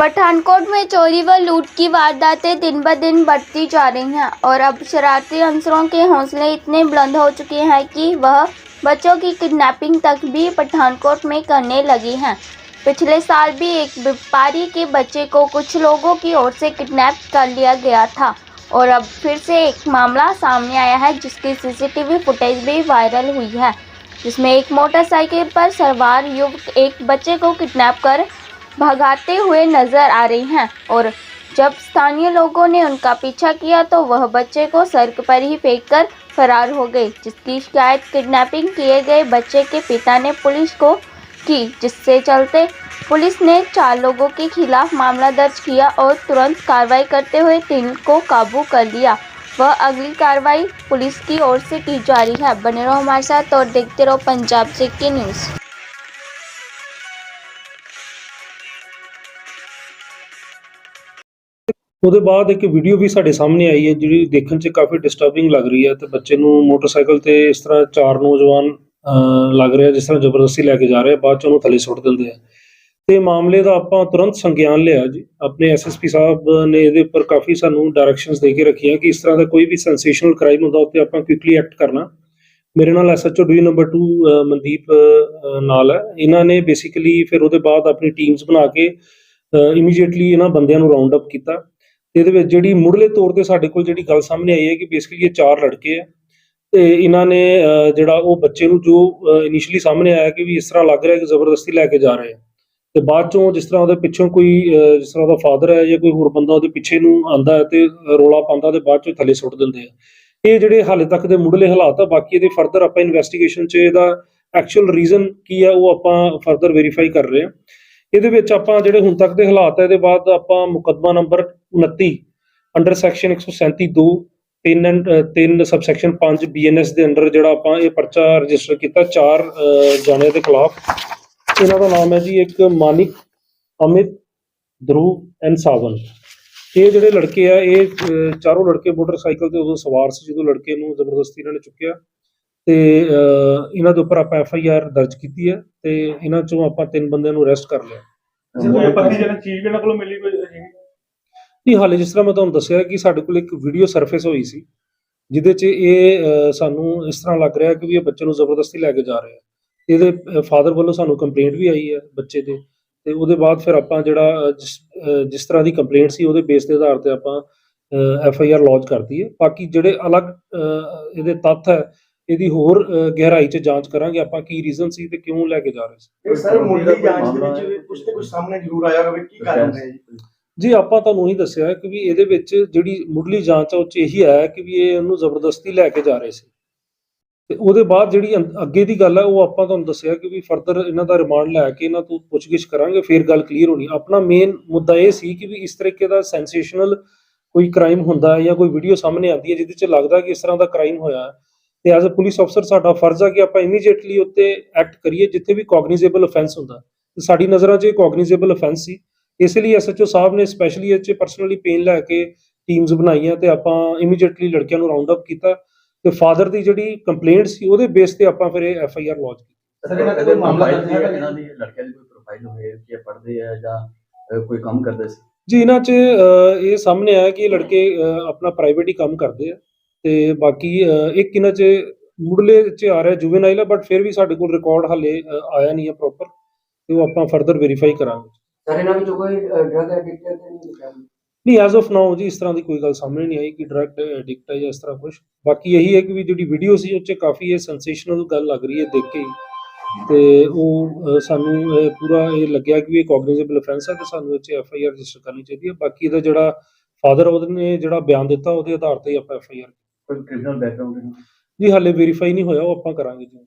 पठानकोट में चोरी व लूट की वारदातें दिन ब दिन बढ़ती जा रही हैं और अब शरारती अंसरों के हौसले इतने बुलंद हो चुके हैं कि वह बच्चों की किडनैपिंग तक भी पठानकोट में करने लगी हैं। पिछले साल भी एक व्यापारी के बच्चे को कुछ लोगों की ओर से किडनैप कर लिया गया था और अब फिर से एक मामला सामने आया है जिसकी सीसीटीवी फुटेज भी वायरल हुई है, जिसमें एक मोटरसाइकिल पर सवार युवक एक बच्चे को किडनैप कर भगाते हुए नज़र आ रही हैं और जब स्थानीय लोगों ने उनका पीछा किया तो वह बच्चे को सड़क पर ही फेंककर फरार हो गई जिसकी शिकायत किडनैपिंग किए गए बच्चे के पिता ने पुलिस को की, जिससे चलते पुलिस ने चार लोगों के खिलाफ मामला दर्ज किया और तुरंत कार्रवाई करते हुए तीन को काबू कर लिया। वह अगली कार्रवाई पुलिस की ओर से की जा रही है। बने रहो हमारे साथ और देखते रहो पंजाब से की न्यूज़। ਉਹਦੇ ਬਾਅਦ ਇੱਕ ਵੀਡੀਓ ਵੀ ਸਾਡੇ ਸਾਹਮਣੇ ਆਈ ਹੈ, ਜਿਹੜੀ ਦੇਖਣ 'ਚ ਕਾਫੀ ਡਿਸਟਰਬਿੰਗ ਲੱਗ ਰਹੀ ਹੈ ਤੇ ਬੱਚੇ ਨੂੰ ਮੋਟਰਸਾਈਕਲ ਤੇ ਇਸ ਤਰ੍ਹਾਂ ਚਾਰ ਨੌਜਵਾਨ ਲੱਗ ਰਿਹਾ, ਜਿਸ ਤਰ੍ਹਾਂ ਜ਼ਬਰਦਸਤੀ ਲੈ ਕੇ ਜਾ ਰਹੇ ਆ ਬਾਅਦ 'ਚ ਉਹਨੂੰ ਥੱਲੇ ਸੁੱਟ ਦਿੰਦੇ ਆ। ਤੇ ਮਾਮਲੇ ਦਾ ਆਪਾਂ ਤੁਰੰਤ ਸੰਗਿਆਨ ਲਿਆ ਜੀ। ਆਪਣੇ ਐਸਐਸਪੀ ਸਾਹਿਬ ਨੇ ਇਹਦੇ ਉੱਪਰ ਕਾਫੀ ਸਾਨੂੰ ਡਾਇਰੈਕਸ਼ਨਸ ਦੇ ਕੇ ਰੱਖੀਆਂ ਕਿ ਇਸ ਤਰ੍ਹਾਂ ਦਾ ਕੋਈ ਵੀ ਸੈਂਸੇਸ਼ਨਲ ਕ੍ਰਾਈਮ ਹੁੰਦਾ ਉੱਤੇ ਆਪਾਂ ਕੁਇਕਲੀ ਐਕਟ ਕਰਨਾ। ਮੇਰੇ ਨਾਲ ਐਸਐਚਓ ਡੀ ਨੰਬਰ 2 ਮਨਦੀਪ ਨਾਲ ਹੈ। ਇਹਨਾਂ ਨੇ ਬੇਸਿਕਲੀ ਫਿਰ ਉਹਦੇ ਬਾਅਦ ਆਪਣੀ ਟੀਮਸ ਬਣਾ ਕੇ ਇਮੀਡੀਏਟਲੀ ਇਹਨਾਂ ਬੰਦਿਆਂ ਨੂੰ ਰਾਉਂਡ ਅਪ ਕੀਤਾ। ਇਹਦੇ ਵਿੱਚ ਜਿਹੜੀ ਮੁੱਢਲੇ ਤੌਰ ਤੇ ਸਾਡੇ ਕੋਲ ਜਿਹੜੀ ਗੱਲ ਸਾਹਮਣੇ ਆਈ ਹੈ ਕਿ ਬੇਸਿਕਲੀ ਇਹ ਚਾਰ ਲੜਕੇ ਆ ਤੇ ਇਹਨਾਂ ਨੇ ਜਿਹੜਾ ਉਹ ਬੱਚੇ ਨੂੰ ਜੋ ਇਨੀਸ਼ੀਅਲੀ ਸਾਹਮਣੇ ਆਇਆ ਕਿ ਵੀ ਇਸ ਤਰ੍ਹਾਂ ਲੱਗ ਰਿਹਾ ਕਿ ਜ਼ਬਰਦਸਤੀ ਲੈ ਕੇ ਜਾ ਰਹੇ ਆ। ਤੇ ਬਾਅਦ ਚੋਂ ਜਿਸ ਤਰ੍ਹਾਂ ਉਹਦੇ ਪਿੱਛੋਂ ਕੋਈ ਜਿਸ ਤਰ੍ਹਾਂ ਉਹਦਾ ਫਾਦਰ ਹੈ ਜਾਂ ਕੋਈ ਹੋਰ ਬੰਦਾ ਉਹਦੇ ਪਿੱਛੇ ਨੂੰ ਆਂਦਾ ਹੈ ਤੇ ਰੋਲਾ ਪਾਉਂਦਾ ਤੇ ਬਾਅਦ ਚੋਂ ਥੱਲੇ ਸੁੱਟ ਦਿੰਦੇ ਆ। ਇਹ ਜਿਹੜੇ ਹਾਲੇ ਤੱਕ ਦੇ ਮੁੱਢਲੇ ਹਾਲਾਤ ਆ, ਬਾਕੀ ਇਹਦੇ ਫਰਦਰ ਆਪਾਂ ਇਨਵੈਸਟੀਗੇਸ਼ਨ 'ਚ ਇਹਦਾ ਐਕਚੁਅਲ ਰੀਜ਼ਨ ਕੀ ਹੈ ਉਹ ਆਪਾਂ ਫਰਦਰ ਵੈਰੀਫਾਈ ਕਰ ਰਹੇ ਆ। ਇਹਦੇ ਵਿੱਚ ਆਪਾਂ ਜਿਹੜੇ ਹੁਣ ਤੱਕ ਦੇ ਹਾਲਾਤ ਹੈ ਇਹਦੇ ਬਾਅਦ ਆਪਾਂ ਮੁਕੱਦਮਾ number 29 under section 137 2 3 and 3 subsection 5 BNS ਦੇ ਅੰਡਰ ਜਿਹੜਾ ਆਪਾਂ ਇਹ ਪਰਚਾ ਰਜਿਸਟਰ ਕੀਤਾ ਚਾਰ ਜਾਣਿਆਂ ਦੇ ਖਿਲਾਫ। ਇਹਨਾਂ ਦਾ ਨਾਮ ਹੈ ਜੀ ਇੱਕ ਮਾਨਿਕ, ਅਮਿਤ ਧਰੁਵ ਐਂਡ ਸਾਵਨ। ਇਹ ਜਿਹੜੇ ਲੜਕੇ ਆ, ਇਹ ਚਾਰੋਂ ਲੜਕੇ ਮੋਟਰਸਾਈਕਲ ਤੇ ਉਦੋਂ ਸਵਾਰ ਸੀ ਜਦੋਂ ਲੜਕੇ ਨੂੰ ਜ਼ਬਰਦਸਤੀ ਇਹਨਾਂ ਨੇ ਚੁੱਕਿਆ। ਤੇ ਇਹਨਾਂ ਦੇ ਉੱਪਰ ਆਪਾਂ ਐਫ ਆਈ ਆਰ ਦਰਜ ਕੀਤੀ ਹੈ ਤੇ ਇਹਨਾਂ ਚੋਂ ਆਪਾਂ ਤਿੰਨ ਬੰਦਿਆਂ ਨੂੰ ਅਰੈਸਟ ਕਰ ਲਿਆ। ਪਤੀ ਚੀਜ਼ ਕੋਲੋਂ ਮਿਲੀ ਕੋਈ ਨਹੀਂ ਹਾਲੇ ਜਿਸ ਤਰ੍ਹਾਂ ਮੈਂ ਤੁਹਾਨੂੰ ਦੱਸਿਆ ਕਿ ਸਾਡੇ ਕੋਲ ਇੱਕ ਵੀਡੀਓ ਸਰਫੇਸ ਹੋਈ ਸੀ ਜਿਹਦੇ 'ਚ ਇਹ ਸਾਨੂੰ ਇਸ ਤਰ੍ਹਾਂ ਲੱਗ ਰਿਹਾ ਕਿ ਵੀ ਇਹ ਬੱਚੇ ਨੂੰ ਜ਼ਬਰਦਸਤੀ ਲੈ ਕੇ ਜਾ ਰਹੇ ਆ। ਇਹਦੇ ਫਾਦਰ ਵੱਲੋਂ ਸਾਨੂੰ ਕੰਪਲੇਂਟ ਵੀ ਆਈ ਹੈ ਬੱਚੇ ਦੇ ਤੇ ਉਹਦੇ ਬਾਅਦ ਫਿਰ ਆਪਾਂ ਜਿਹੜਾ ਜਿਸ ਤਰ੍ਹਾਂ ਦੀ ਕੰਪਲੇਂਟ ਸੀ ਉਹਦੇ ਬੇਸ ਦੇ ਆਧਾਰ ਤੇ ਆਪਾਂ ਐਫ ਆਈ ਆਰ ਲੌਂਚ ਕਰਤੀ ਹੈ। ਬਾਕੀ ਜਿਹੜੇ ਅਲੱਗ ਇਹਦੇ ਤੱਥ ਹੈ ਇਹਦੀ ਹੋਰ ਗਹਿਰਾਈ 'ਚ ਜਾਂਚ ਕਰਾਂਗੇ ਆਪਾਂ ਕੀ ਰੀਜ਼ਨ ਸੀ ਤੇ ਕਿਉਂ ਲੈ ਕੇ ਜਾ ਰਹੇ ਸੀ। ਸਰ ਮੁੱਢਲੀ ਜਾਂਚ ਦੇ ਵਿੱਚ ਕੁਝ ਤੇ ਕੁਝ ਸਾਹਮਣੇ ਜ਼ਰੂਰ ਆਇਆ ਹੋਵੇ ਕੀ ਕਾਰਨ ਹੈ ਜੀ? ਜੀ ਆਪਾਂ ਤੁਹਾਨੂੰ ਉਹੀ ਦੱਸਿਆ ਕਿ ਵੀ ਇਹਦੇ ਵਿੱਚ ਜਿਹੜੀ ਮੁੱਢਲੀ ਜਾਂਚ ਆ ਉਹ ਚ ਇਹੀ ਆਇਆ ਕਿ ਵੀ ਇਹ ਉਹਨੂੰ ਜ਼ਬਰਦਸਤੀ ਲੈ ਕੇ ਜਾ ਰਹੇ ਸੀ। ਤੇ ਉਹਦੇ ਬਾਅਦ ਜਿਹੜੀ ਅੱਗੇ ਦੀ ਗੱਲ ਹੈ ਉਹ ਆਪਾਂ ਤੁਹਾਨੂੰ ਦੱਸਿਆ ਕਿ ਵੀ ਫਰਦਰ ਇਹਨਾਂ ਦਾ ਰਿਮਾਂਡ ਲੈ ਕੇ ਇਹਨਾਂ ਤੋਂ ਪੁੱਛਗਿੱਛ ਕਰਾਂਗੇ ਫਿਰ ਗੱਲ ਕਲੀਅਰ ਹੋਣੀ। ਆਪਣਾ ਮੇਨ ਮੁੱਦਾ ਇਹ ਸੀ ਕਿ ਵੀ ਇਸ ਤਰੀਕੇ ਦਾ ਸੈਂਸੇਸ਼ਨਲ ਕੋਈ ਕ੍ਰਾਈਮ ਹੁੰਦਾ ਹੈ ਜਾਂ ਕੋਈ ਵੀਡੀਓ ਸਾਹਮਣੇ ਆਉਂਦੀ ਹੈ ਜਿਹਦੇ ਚ ਲੱਗਦਾ ਕਿ ਇਸ ਤਰ੍ਹਾਂ ਦਾ ਕ੍ਰਾਈਮ ਹੋਇਆ ਹੈ। ਤੇ ਐਜ਼ ਅ ਪੁਲਿਸ ਅਫਸਰ ਸਾਡਾ ਫਰਜ਼ ਆ ਕਿ ਆਪਾਂ ਇਮੀਡੀਏਟਲੀ ਉੱਤੇ ਐਕਟ ਕਰੀਏ ਜਿੱਥੇ ਵੀ ਕੋਗਨੀਜ਼ੇਬਲ ਅਫੈਂਸ ਹੁੰਦਾ। ਤੇ ਸਾਡੀ ਨਜ਼ਰਾਂ 'ਚ ਇਹ ਕੋਗਨੀਜ਼ੇਬਲ ਅਫੈਂਸ ਸੀ। ਇਸ ਲਈ ਐਸਐਚਓ ਸਾਹਿਬ ਨੇ ਸਪੈਸ਼ਲੀ ਇਹ 'ਚ ਪਰਸਨਲੀ ਪੇਨ ਲੈ ਕੇ ਟੀਮਸ ਬਣਾਈਆਂ ਤੇ ਆਪਾਂ ਇਮੀਡੀਏਟਲੀ ਲੜਕਿਆਂ ਨੂੰ ਰਾਉਂਡ ਅਪ ਕੀਤਾ। ਤੇ ਫਾਦਰ ਦੀ ਜਿਹੜੀ ਕੰਪਲੇਂਟ ਸੀ ਉਹਦੇ ਬੇਸ ਤੇ ਆਪਾਂ ਫਿਰ ਇਹ ਐਫ ਆਈ ਆਰ ਲੌਂਚ ਕੀਤੀ। ਸਰ ਇਹਨਾਂ ਦਾ ਕੋਈ ਮਾਮਲਾ ਦਰਜ ਹੈ? ਇਹਨਾਂ ਦੀ ਲੜਕਿਆਂ ਦੀ ਕੋਈ ਪ੍ਰੋਫਾਈਲ ਹੋਵੇ ਕਿ ਇਹ ਪੜ੍ਹਦੇ ਆ ਜਾਂ ਕੋਈ ਕੰਮ ਕਰਦੇ ਸੀ? ਜੀ ਇਹਨਾਂ 'ਚ ਇਹ ਸਾਹਮਣੇ ਆਇਆ ਕਿ ਇਹ ਲੜਕੇ ਆਪਣਾ ਪ੍ਰਾਈਵੇਟ ਹੀ ਕੰਮ ਕਰਦੇ ਆ। ਤੇ ਬਾਕੀ ਇੱਕ ਇਹਨਾਂ 'ਚ ਮੁੱਢਲੇ 'ਚ ਆ ਰਿਹਾ ਜੁਵੇਨਾਈਲ ਬਟ ਫਿਰ ਵੀ ਸਾਡੇ ਕੋਲ ਰਿਕਾਰਡ ਹਾਲੇ ਆਇਆ ਨਹੀਂ ਹੈ ਪ੍ਰੋਪਰ ਤੇ ਉਹ ਆਪਾਂ ਫਰਦਰ ਵੈਰੀਫਾਈ ਕਰਾਂਗੇ। ਸਰ ਇਹਨਾਂ ਵਿੱਚੋਂ ਕੋਈ ਡਰਗ ਐਡਿਕਟ ਤੇ ਨਹੀਂ ਲਿਖਿਆ ਨਹੀਂ? ਐਜ਼ ਆਫ ਨਾਓ ਜੀ ਇਸ ਤਰ੍ਹਾਂ ਦੀ ਕੋਈ ਗੱਲ ਸਾਹਮਣੇ ਨਹੀਂ ਆਈ ਕਿ ਡਰਗ ਐਡਿਕਟ ਹੈ ਜਾਂ ਇਸ ਤਰ੍ਹਾਂ ਕੁਝ ਬਾਕੀ ਇਹੀ ਹੈ ਕਿ ਵੀ ਜਿਹੜੀ ਵੀਡੀਓ ਸੀ ਉਹ 'ਚ ਕਾਫੀ ਇਹ ਸੈਂਸੇਸ਼ਨਲ ਗੱਲ ਲੱਗ ਰਹੀ ਹੈ ਦੇਖ ਕੇ ਤੇ ਉਹ ਸਾਨੂੰ ਪੂਰਾ ਇਹ ਲੱਗਿਆ ਕਿ ਵੀ ਇਹ ਕੋਗਨੀਜ਼ੇਬਲ ਅਫੈਂਸ ਹੈ ਤੇ ਸਾਨੂੰ ਇਹ 'ਚ ਐਫ ਆਈ ਆਰ ਰਜਿਸਟਰ ਕਰਨੀ ਚਾਹੀਦੀ ਹੈ। ਬਾਕੀ ਇਹਦਾ ਜਿਹੜਾ ਫਾਦਰ ਉਹਨੇ ਜਿਹੜਾ ਬਿਆਨ ਦਿੱਤਾ ਉਹਦੇ ਆਧਾਰ ਤੇ ਹੀ ਆਪਾਂ ਐਫ ਆਈ ਆਰ ਕੋਈ ਕ੍ਰਿਮੀਨਲ ਬੈਕਗ੍ਰਾਉਂਡ ਜੀ ਹਾਲੇ ਵੈਰੀਫਾਈ ਨਹੀਂ ਹੋਇਆ ਉਹ ਆਪਾਂ ਕਰਾਂਗੇ ਜੀ।